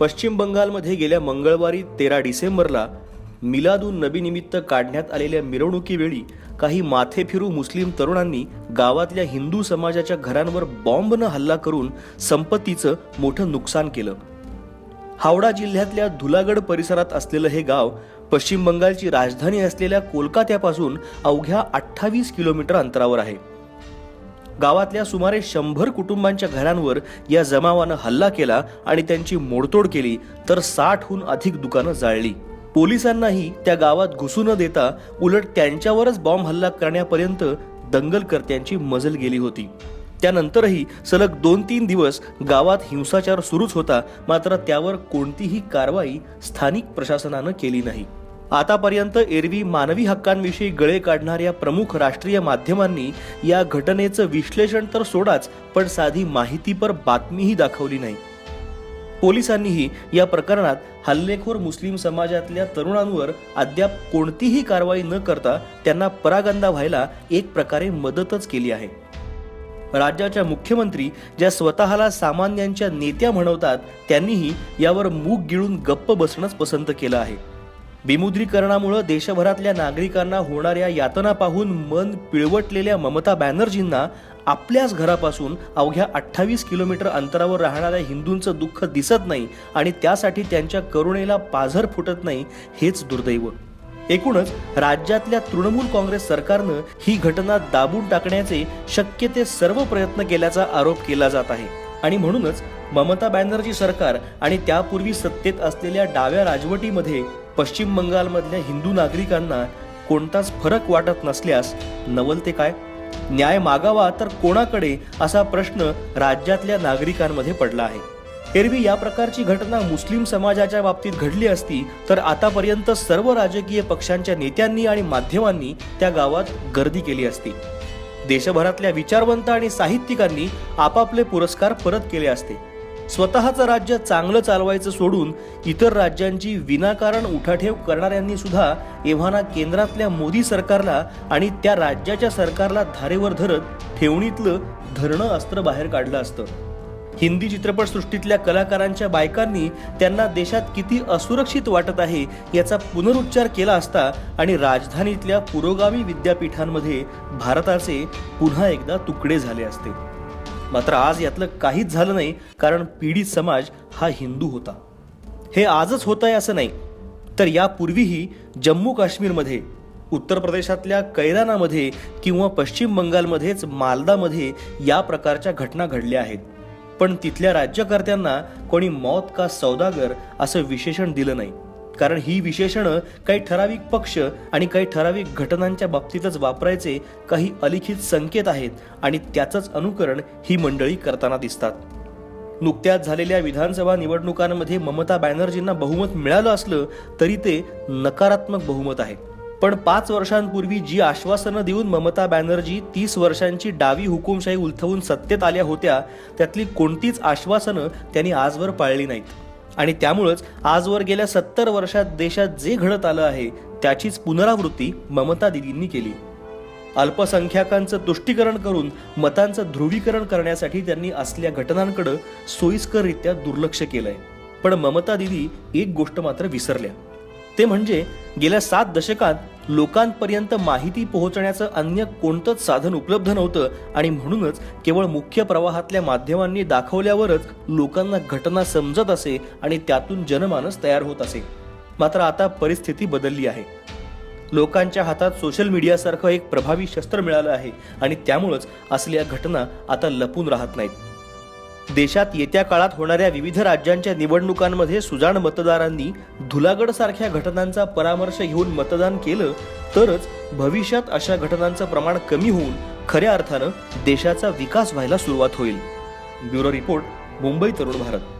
पश्चिम बंगालमध्ये गेल्या मंगळवारी तेरा डिसेंबरला मिलादून नबीनिमित्त काढण्यात आलेल्या मिरवणुकीवेळी काही माथेफिरू मुस्लिम तरुणांनी गावातल्या हिंदू समाजाच्या घरांवर बॉम्बनं हल्ला करून संपत्तीचं मोठं नुकसान केलं. हावडा जिल्ह्यातल्या धुलागड परिसरात असलेलं हे गाव पश्चिम बंगालची राजधानी असलेल्या कोलकात्यापासून अवघ्या अठ्ठावीस किलोमीटर अंतरावर आहे. गावातल्या सुमारे शंभर कुटुंबांच्या घरांवर या जमावानं हल्ला केला आणि त्यांची मोडतोड केली तर साठहून अधिक दुकानं जाळली. पोलिसांनाही त्या गावात घुसू न देता उलट त्यांच्यावरच बॉम्ब हल्ला करण्यापर्यंत दंगलकर्त्यांची मजल गेली होती. त्यानंतरही सलग दोन तीन दिवस गावात हिंसाचार सुरूच होता मात्र त्यावर कोणतीही कारवाई स्थानिक प्रशासनानं केली नाही. आतापर्यंत एरवी मानवी हक्कांविषयी गळे काढणाऱ्या प्रमुख राष्ट्रीय माध्यमांनी या घटनेचं विश्लेषण तर सोडाच पण साधी माहितीपर बातमीही दाखवली नाही. पोलिसांनीही या प्रकरणात हल्लेखोर मुस्लिम समाजातल्या तरुणांवर अद्याप कोणतीही कारवाई न करता त्यांना परागंदा व्हायला एक प्रकारे मदतच केली आहे. राज्याच्या मुख्यमंत्री ज्या स्वतःला सामान्यांच्या नेत्या म्हणवतात त्यांनीही यावर मूग गिळून गप्प बसणंच पसंत केलं आहे. विमुद्रीकरणामुळं देशभरातल्या नागरिकांना होणाऱ्या यातना पाहून मन पिळवटलेल्या ममता बॅनर्जींना आपल्याच घरापासून अवघ्या अठ्ठावीस किलोमीटर अंतरावर राहणाऱ्या हिंदूंचं दुःख दिसत नाही आणि त्यासाठी त्यांच्या करुणेला पाझर फुटत नाही हेच दुर्दैव. एकूणच राज्यातल्या तृणमूल काँग्रेस सरकारनं ही घटना दाबून टाकण्याचे शक्य ते सर्व प्रयत्न केल्याचा आरोप केला जात आहे. आणि म्हणूनच ममता बॅनर्जी सरकार आणि त्यापूर्वी सत्तेत असलेल्या डाव्या राजवटीमध्ये पश्चिम बंगालमधल्या हिंदू नागरिकांना कोणताच फरक वाटत नसल्यास नवल ते काय? न्याय मागावा तर कोणाकडे? असा प्रश्न राज्यातल्या नागरिकांमध्ये पडला आहे. एरवी या प्रकारची घटना मुस्लिम समाजाच्या बाबतीत घडली असती तर आतापर्यंत सर्व राजकीय पक्षांच्या नेत्यांनी आणि माध्यमांनी त्या गावात गर्दी केली असती. देशभरातल्या विचारवंत आणि साहित्यिकांनी आपापले पुरस्कार परत केले असते. स्वतःचं राज्य चांगलं चालवायचं सोडून इतर राज्यांची विनाकारण उठाठेव करणाऱ्यांनी सुद्धा एव्हाना केंद्रातल्या मोदी सरकारला आणि त्या राज्याच्या सरकारला धारेवर धरत ठेवणीतलं धरणं अस्त्र बाहेर काढलं असतं. हिंदी चित्रपटसृष्टीतल्या कलाकारांच्या बायकांनी त्यांना देशात किती असुरक्षित वाटत आहे याचा पुनरुच्चार केला असता आणि राजधानीतल्या पुरोगामी विद्यापीठांमध्ये भारताचे पुन्हा एकदा तुकडे झाले असते. मात्र आज यातलं काहीच झालं नाही कारण पीडित समाज हा हिंदू होता. हे आजच होत आहे असं नाही. तर यापूर्वीही जम्मू काश्मीरमध्ये उत्तर प्रदेशातल्या कैरानामध्ये किंवा पश्चिम बंगालमध्येच मालदामध्ये या प्रकारच्या घटना घडल्या आहेत. पण तिथल्या राज्यकर्त्यांना कोणी मौत का सौदागर असं विशेषण दिलं नाही. कारण ही विशेषणं काही ठराविक पक्ष आणि काही ठराविक घटनांच्या बाबतीतच वापरायचे काही अलिखित संकेत आहेत आणि त्याचंच अनुकरण ही मंडळी करताना दिसतात. नुकत्याच झालेल्या विधानसभा निवडणुकांमध्ये ममता बॅनर्जींना बहुमत मिळालं असलं तरी ते नकारात्मक बहुमत आहे. पण पाच वर्षांपूर्वी जी आश्वासनं देऊन ममता बॅनर्जी तीस वर्षांची डावी हुकुमशाही उलथवून सत्तेत आल्या होत्या त्यातली कोणतीच आश्वासनं त्यांनी आजवर पाळली नाहीत. आणि त्यामुळंच आजवर गेल्या सत्तर वर्षात देशात जे घडत आलं आहे त्याचीच पुनरावृत्ती ममता दिदींनी केली. अल्पसंख्याकांचं तुष्टीकरण करून मतांचं ध्रुवीकरण करण्यासाठी त्यांनी असल्या घटनांकडे सोयीस्कररित्या दुर्लक्ष केलंय. पण ममता दिदी एक गोष्ट मात्र विसरल्या. ते म्हणजे गेल्या सात दशकात लोकांपर्यंत माहिती पोहोचण्याचं अन्य कोणतंच साधन उपलब्ध नव्हतं आणि म्हणूनच केवळ मुख्य प्रवाहातल्या माध्यमांनी दाखवल्यावरच लोकांना घटना समजत असे आणि त्यातून जनमानस तयार होत असे. मात्र आता परिस्थिती बदलली आहे. लोकांच्या हातात सोशल मीडियासारखं एक प्रभावी शस्त्र मिळालं आहे आणि त्यामुळंच असल्या घटना आता लपून राहत नाहीत. देशात येत्या काळात होणाऱ्या विविध राज्यांच्या निवडणुकांमध्ये सुजाण मतदारांनी धुलागडसारख्या घटनांचा परामर्श घेऊन मतदान केलं तरच भविष्यात अशा घटनांचं प्रमाण कमी होऊन खऱ्या अर्थानं देशाचा विकास व्हायला सुरुवात होईल. Bureau report Mumbai Tarun Bharat.